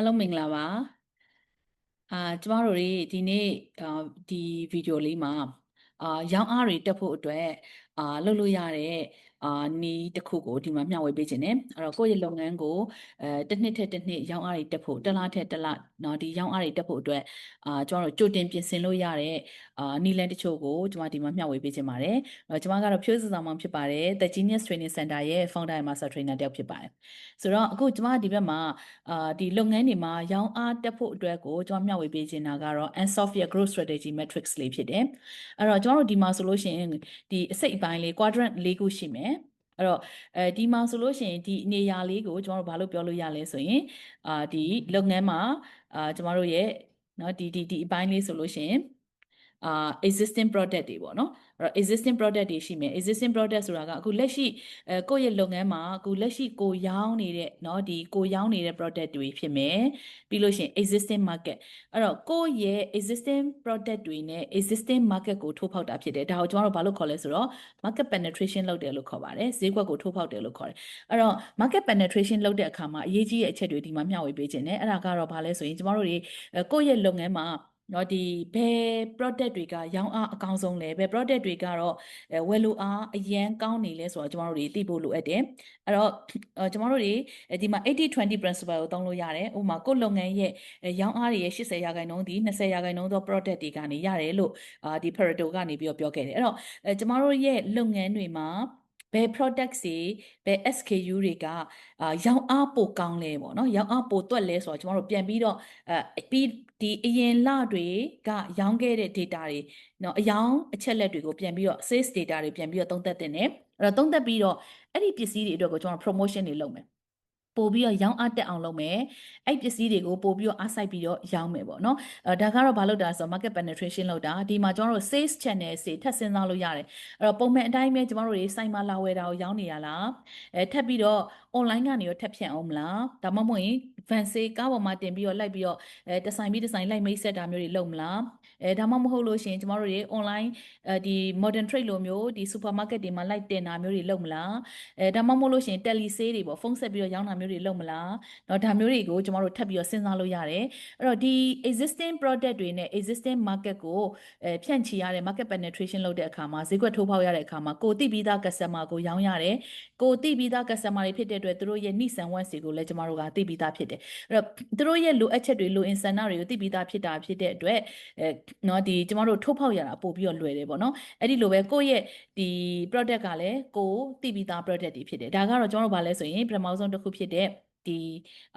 အားလုံးမင်္ဂလာပါအာကျမတို့တွေဒီနေ့အာဒီဗီဒီယိုလေးမှာအာရောင်းအားတွေတက်ဖို့အတွက်အာလုပ်လို့ရတဲ့ အာနီးတစ်ခုကိုဒီမှာမျှဝေပေးခြင်းနဲ့အဲ့တော့ကိုယ့်ရဲ့လုပ်ငန်းကိုအဲတစ်နှစ်ထက်တစ်နှစ်ရောင်းအားတွေတက်ဖို့တစ်လထက်တစ်လနော်ဒီရောင်းအားတွေတက်ဖို့အတွက်အာကျွန်တော်တို့ကြိုတင်ပြင်ဆင်လို့ရတဲ့အာနီလန်တချို့ကိုကျွန်မဒီမှာမျှဝေပေးခြင်းပါတယ်အဲ့တော့ကျွန်မကတော့ဖြိုးစဆောင်မှဖြစ်ပါတယ် The Genius Training Center ရဲ့ founder and master trainer တယောက်ဖြစ်ပါတယ်ဆိုတော့အခုကျွန်မဒီဘက်မှာအာဒီလုပ်ငန်းတွေမှာရောင်းအားတက်ဖို့အတွက်ကိုကျွန်မမျှဝေပေးခြင်းတာကတော့ Ansoft ရဲ့ growth strategy matrix လေးဖြစ်တယ်အဲ့တော့ကျွန်တော်တို့ဒီမှာဆိုလို့ရှိရင်ဒီအစိတ်အပိုင်းလေး quadrant ၄ခုရှိမယ် အဲ့တော့အဲဒီမှာဆိုလို့ရှိရင်ဒီနေရာလေးကိုကျွန်တော်တို့ဘာလို့ပြောလို့ရလဲဆိုရင်အာဒီလုပ်ငန်းမှာအာကျွန်တော်တို့ရဲ့เนาะဒီဒီဒီအပိုင်းလေးဆိုလို့ရှိရင်အာ existing product တွေပေါ့နော်အဲ့ တော့ existing product တွေရှိမယ် existing product ဆိုတာကအခုလက်ရှိအဲကိုယ့်ရဲ့လုပ်ငန်းမှာအခုလက်ရှိကိုရောင်းနေတဲ့เนาะဒီကိုရောင်းနေတဲ့ product တွေဖြစ်မယ်ပြီးလို့ရှိရင် existing market အဲ့တော့ကိုယ့်ရဲ့ existing product တွေနဲ့ existing market ကိုထိုးဖောက်တာဖြစ်တယ်ဒါကိုကျွန်တော်တို့ဘာလို့ခေါ်လဲဆိုတော့ market penetration လုပ်တယ်လို့ခေါ်ပါတယ်ဈေးကွက်ကိုထိုးဖောက်တယ်လို့ခေါ်တယ်အဲ့တော့ market penetration လုပ်တဲ့အခါမှာအရေးကြီးတဲ့အချက်တွေဒီမှာမျှဝေပေးခြင်းနဲ့အဲ့ဒါကတော့ဘာလဲဆိုရင်ကျွန်တော်တို့တွေကိုယ့်ရဲ့လုပ်ငန်းမှာ เนาะဒီဘယ် product တွေကရောင်းအားအကောင်းဆုံးလဲဘယ် product တွေကတော့အဲဝယ်လိုအားအရန်ကောင်းနေလဲဆိုတော့ကျွန်တော်တို့တွေသိဖို့လိုအပ်တယ်အဲ့တော့ကျွန်တော်တို့တွေဒီမှာ80-20 principle ကိုသုံးလို့ရတယ်ဥပမာကိုယ့်လုပ်ငန်းရဲ့ရောင်းအားတွေရဲ့80ရာခိုင်နှုန်းဒီ20ရာခိုင်နှုန်းသော product တွေကနေရတယ်လို့အာဒီ Pareto ကနေပြီးတော့ပြောခဲ့တယ်အဲ့တော့အဲကျွန်တော်တို့ရဲ့လုပ်ငန်းတွေမှာ ဘယ် products တွေဘယ် SKU တွေကအာရောင်းအားပိုကောင်းလဲပေါ့နော်ရောင်းအားပိုတွက်လဲဆိုတော့ကျွန်တော်တို့ပြန်ပြီးတော့အဲပြီးဒီအရင်လတွေကရောင်းခဲ့တဲ့ data တွေเนาะအယောင်အချက်လက်တွေကိုပြန်ပြီးတော့ sales data တွေပြန်ပြီးတော့သုံးသပ်တင်တယ်အဲ့တော့သုံးသပ်ပြီးတော့အဲ့ဒီပစ္စည်းတွေအတွက်ကိုကျွန်တော် promotion တွေလုပ်မယ် ပို့ပြီးတော့ရောင်းအားတက်အောင်လုပ်မယ်အဲ့ပစ္စည်းတွေကိုပို့ပြီးတော့အားစိုက်ပြီးတော့ရောင်းမယ်ပေါ့နော်အဲဒါကတော့ဘာလို့တာဆို market penetration လုပ်တာဒီမှာကျွန်တော်တို့ sales channel တွေထပ်စဉ်းစားလို့ရတယ်အဲ့တော့ပုံမှန်အတိုင်းပဲကျွန်တော်တို့တွေစိုက်မှာလာဝယ်တာကိုရောင်းနေရလားအဲထပ်ပြီးတော့ online ကနေရောထပ်ဖြန့်အောင်မလားဒါမှမဟုတ်ရင် van sale ကားပေါ်မှာတင်ပြီးတော့လိုက်ပြီးတော့အဲတဆိုင်ပြီးတဆိုင်လိုက်မိတ်ဆက်တာမျိုးတွေလုပ်မလား အဲဒါမှမဟုတ်လို့ရှိရင်ကျမတို့တွေ online အဲဒီ modern trade လိုမျိုးဒီ supermarket တွေမှာလိုက်တင်တာမျိုးတွေလုပ်မလားအဲဒါမှမဟုတ်လို့ရှိရင် tele sale တွေပေါ့ဖုန်းဆက်ပြီးတော့ရောင်းတာမျိုးတွေလုပ်မလားเนาะဒါမျိုးတွေကိုကျမတို့ထပ်ပြီးတော့စဉ်းစားလို့ရတယ်အဲ့တော့ဒီ existing product တွေနဲ့ existing market ကိုအဲဖြန့်ချီရတဲ့ market penetration လုပ်တဲ့အခါမှာဈေးကွက်ထိုးဖောက်ရတဲ့အခါမှာကိုတိပြီးသား customer ကိုရောင်းရတယ်ကိုတိပြီးသား customer တွေဖြစ်တဲ့အတွက်သူတို့ရဲ့နှိစံဝက်စီကိုလည်းကျမတို့ကသိပြီးသားဖြစ်တယ်အဲ့တော့သူတို့ရဲ့လိုအပ်ချက်တွေလိုအင်ဆန္ဒတွေကိုသိပြီးသားဖြစ်တာဖြစ်တဲ့အတွက်အဲ နော်ဒီကျမတို့ထုတ်ဖောက်ရတာပို့ပြီးတော့လွယ်တယ်ပေါ့နော်အဲ့ဒီလိုပဲကိုယ့်ရဲ့ဒီ product ကလည်းကိုယ်တည်ပြီးသား product တွေဖြစ်တယ်ဒါကတော့ကျမတို့ဘာလဲဆိုရင်ပထမဆုံးတစ်ခုဖြစ်တဲ့ ဒီ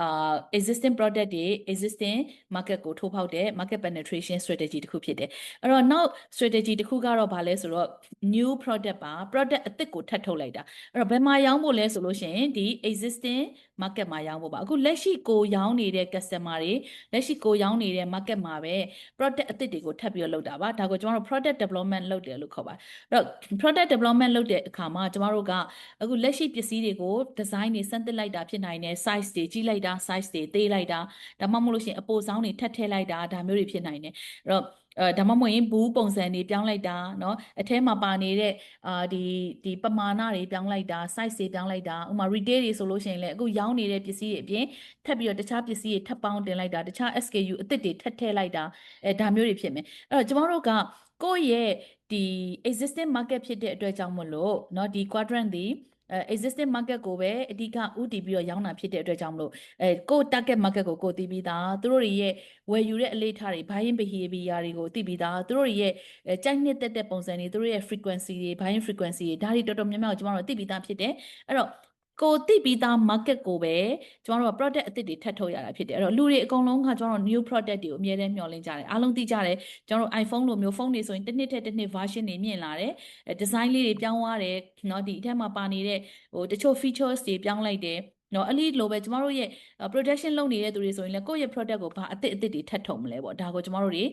အာ existing product တွေ existing market ကိုထိုးဖောက်တဲ့ market penetration strategy တစ်ခုဖြစ်တယ်အဲ့တော့နောက် strategy တစ်ခုကတော့ဗာလဲဆိုတော့ new product ပါ product အသစ်ကိုထပ်ထုတ်လိုက်တာအဲ့တော့ဘယ်မှာရောင်းဖို့လဲဆိုလို့ရှိရင်ဒီ existing market မှာရောင်းဖို့ပါအခုလက်ရှိကိုရောင်းနေတဲ့ customer တွေလက်ရှိကိုရောင်းနေတဲ့ market မှာပဲ product အသစ်တွေကိုထပ်ပြီးတော့လုပ်တာပါဒါကိုကျွန်တော်တို့ product development လုပ်တယ်လို့ခေါ်ပါတယ်အဲ့တော့ product development လုပ်တဲ့အခါမှာကျွန်တော်တို့ကအခုလက်ရှိပစ္စည်းတွေကို design တွေစမ်းသစ်လိုက်တာဖြစ်နိုင်တယ် size တွေကြီးလိုက်တာ size တွေသေးလိုက်တာဒါမှမဟုတ်လို့ရှိရင်အပိုဆောင်တွေထပ်ထည့်လိုက်တာဒါမျိုးတွေဖြစ်နိုင်တယ်အဲ့တော့အဲဒါမှမဟုတ်ရင်ဘူးပုံစံတွေပြောင်းလိုက်တာเนาะအထဲမှာပါနေတဲ့အာဒီဒီပမာဏတွေပြောင်းလိုက်တာ size တွေပြောင်းလိုက်တာဥမာ retail တွေဆိုလို့ရှိရင်လည်းအခုရောင်းနေတဲ့ပစ္စည်းတွေအပြင်ထပ်ပြီးတော့တခြားပစ္စည်းတွေထပ်ပေါင်းတင်လိုက်တာတခြား SKU အသစ်တွေထပ်ထည့်လိုက်တာအဲဒါမျိုးတွေဖြစ်မယ်အဲ့တော့ကျမတို့ကကိုယ့်ရဲ့ဒီ existing market ဖြစ်တဲ့အတွက်ကြောင့်မလို့เนาะဒီ quadrant ဒီ အဲ existing market ကိုပဲအဓိကဥတည်ပြီးတော့ရောင်းတာဖြစ်တဲ့အတွက်ကြောင့်မလို့အဲကို target market ကိုကိုသိပြီးသားသူတို့တွေရဲ့ဝယ်ယူတဲ့အလေးထားတွေ buying behavior တွေကိုသိပြီးသားသူတို့တွေရဲ့ကြိုက်နှစ်သက်တဲ့ပုံစံတွေသူတို့ရဲ့ frequency တွေ buying frequency တွေဒါတွေတော်တော်များများကိုကျွန်တော်တို့သိပြီးသားဖြစ်တယ်အဲ့တော့ ကိုသိပြီးသား market ကိုပဲကျွန်တော်တို့က product အသစ်တွေထပ်ထုတ်ရတာဖြစ်တယ်အဲ့တော့လူတွေအကုန်လုံးကကျွန်တော်တို့ new product တွေကိုအများနဲ့မျှော်လင့်ကြတယ်အားလုံးသိကြတယ်ကျွန်တော်တို့ iPhone လိုမျိုးဖုန်းတွေဆိုရင်တစ်နှစ်ထက်တစ်နှစ် version တွေမြင့်လာတယ် design လေးတွေပြောင်းသွားတယ်เนาะဒီအထက်မှာပါနေတဲ့ဟိုတချို့ features တွေပြောင်းလိုက်တယ် နော်အဲ့ဒီလိုပဲကျမတို့ရဲ့ production လုပ်နေတဲ့သူတွေဆိုရင်လည်းကိုယ့်ရဲ့ product ကိုဘာအသစ်အသစ်တွေထပ်ထုံမလဲပေါ့ဒါကိုကျမတို့တွေ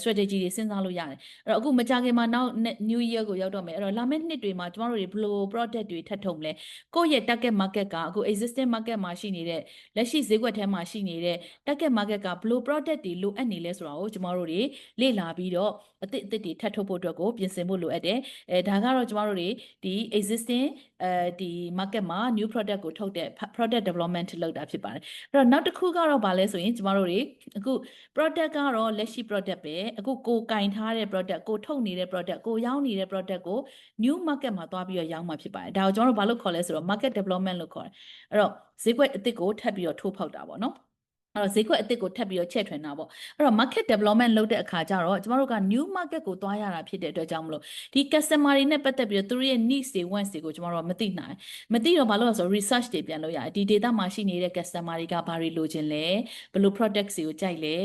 strategy တွေစဉ်းစားလို့ရတယ်အဲ့တော့အခုမကြခင်မှာနောက် new year ကိုရောက်တော့မယ်အဲ့တော့လာမယ့်နှစ်တွေမှာကျမတို့တွေဘယ်လို product တွေထပ်ထုံမလဲကိုယ့်ရဲ့ target market ကအခု existing market မှာရှိနေတဲ့လက်ရှိဈေးကွက်ထဲမှာရှိနေတဲ့ target market ကဘယ်လို product တွေလိုအပ်နေလဲဆိုတာကိုကျမတို့တွေလေ့လာပြီးတော့အသစ်အသစ်တွေထပ်ထုတ်ဖို့အတွက်ကိုပြင်ဆင်ဖို့လိုအပ်တယ်အဲဒါကတော့ကျမတို့တွေဒီ existing အဲဒီ market မှာ new product ကိုထုတ်တဲ့ product development လုပ်တာဖြစ်ပါတယ်အဲ့တော့နောက်တစ်ခုကတော့ဗာလဲဆိုရင်ကျမတို့တွေအခု product ကတော့လက်ရှိ product ပဲအခုကိုကင်ထားတဲ့ product ကိုထုတ်နေတဲ့ product ကိုရောင်းနေတဲ့ product ကို new market မှာသွားပြီးတော့ရောင်းမှာဖြစ်ပါတယ်ဒါကိုကျွန်တော်တို့ဘာလို့ခေါ်လဲဆိုတော့ market development လို့ခေါ်တယ်အဲ့တော့ဈေးကွက်အသစ်ကိုထပ်ပြီးတော့ထိုးဖောက်တာပေါ့နော် အဲ့တော့ဈေးကွက်အသစ်ကိုထပ်ပြီးတော့ချဲ့ထွင်တာပေါ့အဲ့တော့ market development လုပ်တဲ့အခါကျတော့ကျမတို့က new market ကိုသွားရတာဖြစ်တဲ့အတွက်ကြောင့်မလို့ဒီ customer တွေနဲ့ပတ်သက်ပြီးတော့သူတို့ရဲ့ needs တွေ wants တွေကိုကျမတို့ကမသိနိုင်မသိတော့ဘာလို့လဲဆိုတော့ research တွေပြန်လုပ်ရတယ်ဒီ data မှာရှိနေတဲ့ customer တွေကဘာတွေလိုချင်လဲဘယ်လို products တွေကိုကြိုက်လဲ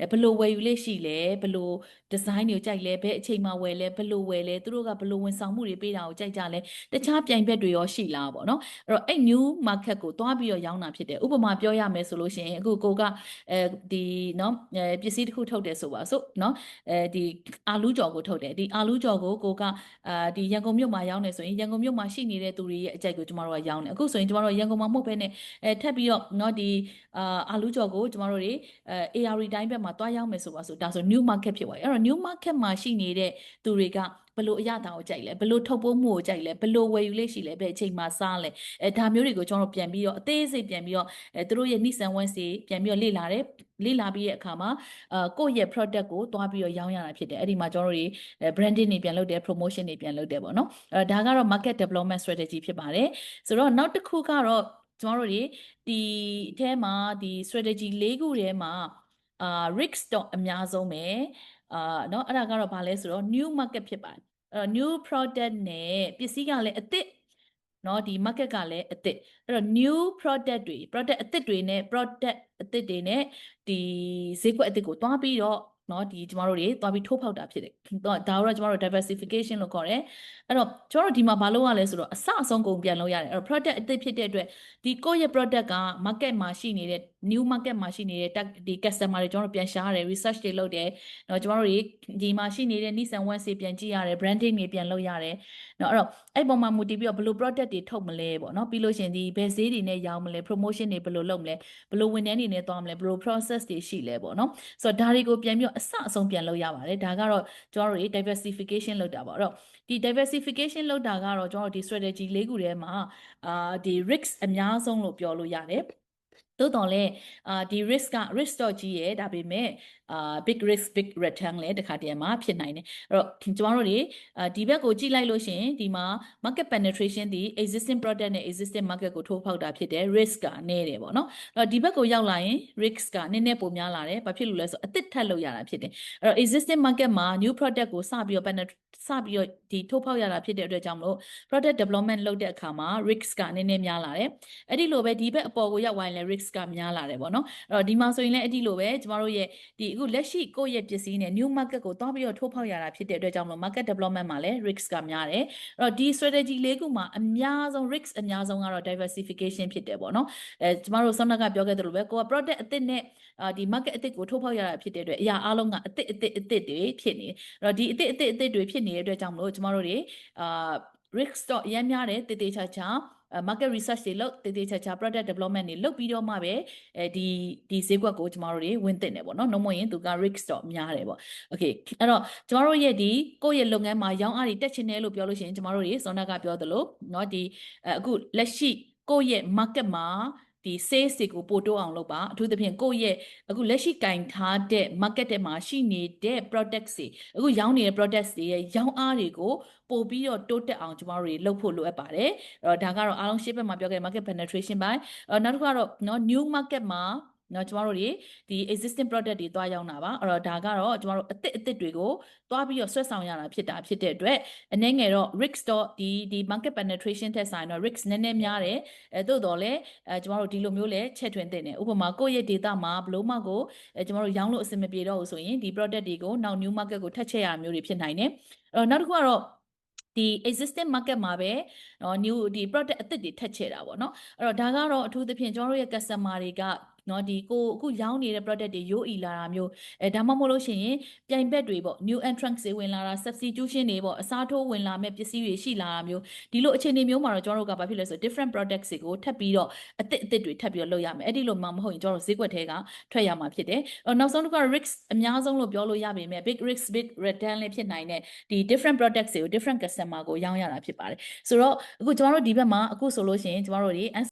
အဲဘယ်လိုဝယ်ယူလေးရှိလဲဘယ်လို design တွေကိုကြိုက်လဲဘယ်အချိန်မှာဝယ်လဲဘယ်လိုဝယ်လဲသူတို့ကဘယ်လိုဝန်ဆောင်မှုတွေပေးတာကိုကြိုက်ကြလဲတခြားပြိုင်ဘက်တွေရောရှိလားပေါ့နော်အဲ့တော့အဲ့ new market ကိုသွားပြီးတော့ရောင်းတာဖြစ်တယ်ဥပမာပြောရမယ်ဆိုလို့ရှိရင်အခုကိုကအဲဒီနော်အဲပစ္စည်းတစ်ခုထုတ်တယ်ဆိုပါစို့နော်အဲဒီအာလူးကြော်ကိုထုတ်တယ်ဒီအာလူးကြော်ကိုကိုကအာဒီရန်ကုန်မြို့မှာရောင်းနေဆိုရင်ရန်ကုန်မြို့မှာရှိနေတဲ့သူတွေရဲ့အကြိုက်ကိုကျမတို့ကရောင်းတယ်အခုဆိုရင်ကျမတို့ရန်ကုန်မှာမဟုတ်ဘဲနဲ့အဲထပ်ပြီးတော့နော်ဒီအာအာလူးကြော်ကိုကျမတို့တွေအဲ AR တိုင်းဘက်မှာတွားရောင်းမယ်ဆိုပါစို့ဒါဆို new market ဖြစ်သွားပြီအဲ့တော့ new market မှာရှိနေတဲ့သူတွေက ဘလို့အရသာကိုကြိုက်လဲဘလို့ထုတ်ပိုးမှုကိုကြိုက်လဲဘလို့ဝယ်ယူလေးရှိလဲဘယ်အချိန်မှာစားလဲအဲဒါမျိုးတွေကိုကျွန်တော်တို့ပြန်ပြီးတော့အသေးစိတ်ပြန်ပြီးတော့အဲသူတို့ရဲ့ needs and wants တွေပြန်ပြီးတော့လေ့လာတယ်လေ့လာပြီးတဲ့အခါမှာအာကိုယ့်ရဲ့ product ကိုတွားပြီးတော့ရောင်းရတာဖြစ်တယ်အဲ့ဒီမှာကျွန်တော်တို့တွေ branding တွေပြန်လုပ်တယ် promotion တွေပြန်လုပ်တယ်ပေါ့နော်အဲဒါကတော့ market development strategy ဖြစ်ပါတယ်ဆိုတော့နောက်တစ်ခုကတော့ကျွန်တော်တို့တွေဒီအထဲမှာဒီ strategy ၄ခုထဲမှာအာ risk တော့အများဆုံးပဲ အာเนาะအဲ့ဒါကတော့ဘာလဲဆိုတော့ new market ဖြစ်ပါတယ်အဲ့တော့ new product နဲ့ပစ္စည်းကလည်းအသစ်เนาะဒီ market ကလည်းအသစ်အဲ့တော့ new product တွေ product အသစ်တွေနဲ့ product အသစ်တွေနဲ့ဒီဈေးကွက်အသစ်ကိုတွားပြီးတော့เนาะဒီကျမတို့တွေတွားပြီးထိုးဖောက်တာဖြစ်တယ်ဒါတော့ကျမတို့ diversification လို့ခေါ်တယ်အဲ့တော့ကျမတို့ဒီမှာဘာလုပ်ရလဲဆိုတော့အစအဆုံးကုန်ပြန်လုပ်ရတယ်အဲ့တော့ product အသစ်ဖြစ်တဲ့အတွက်ဒီကိုယ့်ရဲ့ product က market မှာရှိနေတဲ့ new market မှာရှိနေတဲ့ဒီ customer တွေကျွန်တော်တို့ပြန်ရှာရတယ် research တွေလုပ်တယ်เนาะကျမတို့တွေဒီမှာရှိနေတဲ့ needs and wants တွေပြန်ကြည့်ရတယ် branding တွေပြန်လုပ်ရတယ်เนาะအဲ့တော့အဲ့ပုံမှာမူတည်ပြီးတော့ဘယ်လို product တွေထုတ်မလဲပေါ့เนาะပြီးလို့ရှိရင်ဒီဘယ်ဈေးတွေနဲ့ရောင်းမလဲ promotion တွေဘယ်လိုလုပ်မလဲဘယ်လိုဝန်ထမ်းတွေနဲ့သွားမလဲဘယ်လို process တွေရှိလဲပေါ့เนาะဆိုတော့ဒါတွေကိုပြန်ပြီးတော့အစအဆုံးပြန်လုပ်ရပါတယ်ဒါကတော့ကျွန်တော်တို့ diversification လုပ်တာပေါ့အဲ့တော့ဒီ diversification လုပ်တာကတော့ကျွန်တော်တို့ဒီ strategy လေးခုထဲမှာအာဒီ risk အများဆုံးလို့ပြောလို့ရတယ် သို့တော်လည်းအာဒီ risk က risk တော့ကြီးရဲ့ဒါပေမဲ့အာ big risk big return လည်းတစ်ခါတည်းမှာဖြစ်နိုင်တယ်အဲ့တော့ကျမတို့တွေအာဒီဘက်ကိုကြည့်လိုက်လို့ရှိရင်ဒီမှာ market penetration ဒီ existing product နဲ့ existing market ကိုထိုးဖောက်တာဖြစ်တယ် risk ကနည်းတယ်ပေါ့နော်အဲ့တော့ဒီဘက်ကိုရောက်လာရင် risk ကနည်းနည်းပိုများလာတယ်ဘာဖြစ်လို့လဲဆိုအသစ်ထပ်လုပ်ရတာဖြစ်တယ်အဲ့တော့ existing market မှာ new product ကိုစပြီးတော့ penetrate စပြီးတော့ဒီထိုးဖောက်ရတာဖြစ်တဲ့အတွက်ကြောင့်မလို့ product development လုပ်တဲ့အခါမှာ risk ကနည်းနည်းများလာတယ်အဲ့ဒီလိုပဲဒီဘက်အပေါ်ကိုရောက်သွားရင်လည်း risk ကများလာတယ်ပေါ့နော်အဲ့တော့ဒီမှာဆိုရင်လည်းအဲ့ဒီလိုပဲကျမတို့ရဲ့ဒီအခုလက်ရှိကိုယ့်ရဲ့ပစ္စည်းနဲ့ new market ကိုသွားပြီးတော့ထိုးဖောက်ရတာဖြစ်တဲ့အတွက်ကြောင့်မလို့ market development မှာလည်း risk ကများတယ်အဲ့တော့ဒီ strategy လေးခုမှာအများဆုံး risk အများဆုံးကတော့ diversification ဖြစ်တယ်ပေါ့နော်အဲကျမတို့ဆောင်းကပြောခဲ့သလိုပဲကိုက product အသစ်နဲ့အာဒီ market အသစ်ကိုထိုးဖောက်ရတာဖြစ်တဲ့အတွက်အရာအားလုံးကအသစ်အသစ်အသစ်တွေဖြစ်နေအဲ့တော့ဒီအသစ်အသစ်အသစ်တွေဖြစ်နေတဲ့အတွက်ကြောင့်မလို့ကျမတို့တွေအာ risk တော့အများများတယ်တေတေချာချာ market research တွေလုပ်တေတေချာချာ product development တွေလုပ်ပြီးတော့မှပဲအဲဒီဒီဈေးကွက်ကိုကျမတို့တွေဝင်သင့်တယ်ပေါ့နော်နှုံးမရင်သူက risk တော့များတယ်ပေါ့ okay အဲ့တော့ကျမတို့ရဲ့ဒီကိုယ့်ရဲ့လုပ်ငန်းမှာရောင်းအားတွေတက်ချင်တယ်လို့ပြောလို့ရှိရင်ကျမတို့တွေစောနကပြောသလိုเนาะဒီအခုလက်ရှိကိုယ့်ရဲ့ market မှာ ဒီ sales တွေကိုပို့တိုးအောင်လုပ်ပါအထူးသဖြင့်ကိုယ့်ရဲ့အခုလက်ရှိကင်ထားတဲ့ market ထဲမှာရှိနေတဲ့ products တွေအခုရောင်းနေတဲ့ products တွေရဲ့ရောင်းအားတွေကိုပို့ပြီးတော့တိုးတက်အောင်ကျမတို့တွေလုပ်ဖို့လိုအပ်ပါတယ်အဲ့တော့ဒါကတော့အားလုံးရှေ့ဘက်မှာပြောခဲ့တဲ့ market penetration ပိုင်းအဲ့နောက်တစ်ခုကတော့เนาะ new market မှာ နော်ကျမတို့တွေဒီ existing product တွေတွားရောက်တာပါအဲ့တော့ဒါကတော့ကျမတို့အသစ်အသစ်တွေကိုတွားပြီးတော့ဆွဲဆောင်ရတာဖြစ်တာဖြစ်တဲ့အတွက်အနည်းငယ်တော့ risk တော့ဒီဒီ market penetration ထက်ဆိုင်တော့ risk နည်းနည်းများတယ်အဲသို့တော်လည်းအဲကျမတို့ဒီလိုမျိုးလဲချက်ထွင်တဲ့နေဥပမာကိုယ့်ရဲ့ data မှာဘလို့မှကိုအဲကျမတို့ရောင်းလို့အဆင်မပြေတော့ဘူးဆိုရင်ဒီ product တွေကိုနောက် new market ကိုထပ်ချက်ရမျိုးတွေဖြစ်နိုင်တယ်အဲ့တော့နောက်တစ်ခုကတော့ဒီ existing market မှာပဲเนาะ new ဒီ product အသစ်တွေထပ်ချဲ့တာပေါ့เนาะအဲ့တော့ဒါကတော့အထူးသဖြင့်ကျွန်တော်တို့ရဲ့ customer တွေက နော်ဒီကိုအခုရောင်းနေတဲ့ product တွေရိုးအီလာတာမျိုးအဲဒါမှမဟုတ်လို့ရှိရင်ပြိုင်ဘက်တွေပေါ့ new entrants တွေဝင်လာတာ substitution တွေပေါ့အစားထိုးဝင်လာမဲ့ပစ္စည်းတွေရှိလာတာမျိုးဒီလိုအခြေအနေမျိုးမှာတော့ကျွန်တော်တို့ကဘာဖြစ်လဲဆို different products တွေကိုထပ်ပြီးတော့အသစ်အသစ်တွေထပ်ပြီးတော့လုပ်ရမယ်အဲ့ဒီလိုမှမဟုတ်ရင်ကျွန်တော်တို့ဈေးကွက်ထဲကထွက်ရမှာဖြစ်တယ်နောက်ဆုံးတစ်ခုက risk အများဆုံးလို့ပြောလို့ရပေမဲ့ big risk big return လည်းဖြစ်နိုင်တဲ့ဒီ different products တွေကို different customer ကိုရောင်းရတာဖြစ်ပါတယ်ဆိုတော့အခုကျွန်တော်တို့ဒီဘက်မှာအခုဆိုလို့ရှိရင်ကျွန်တော်တို့ဒီ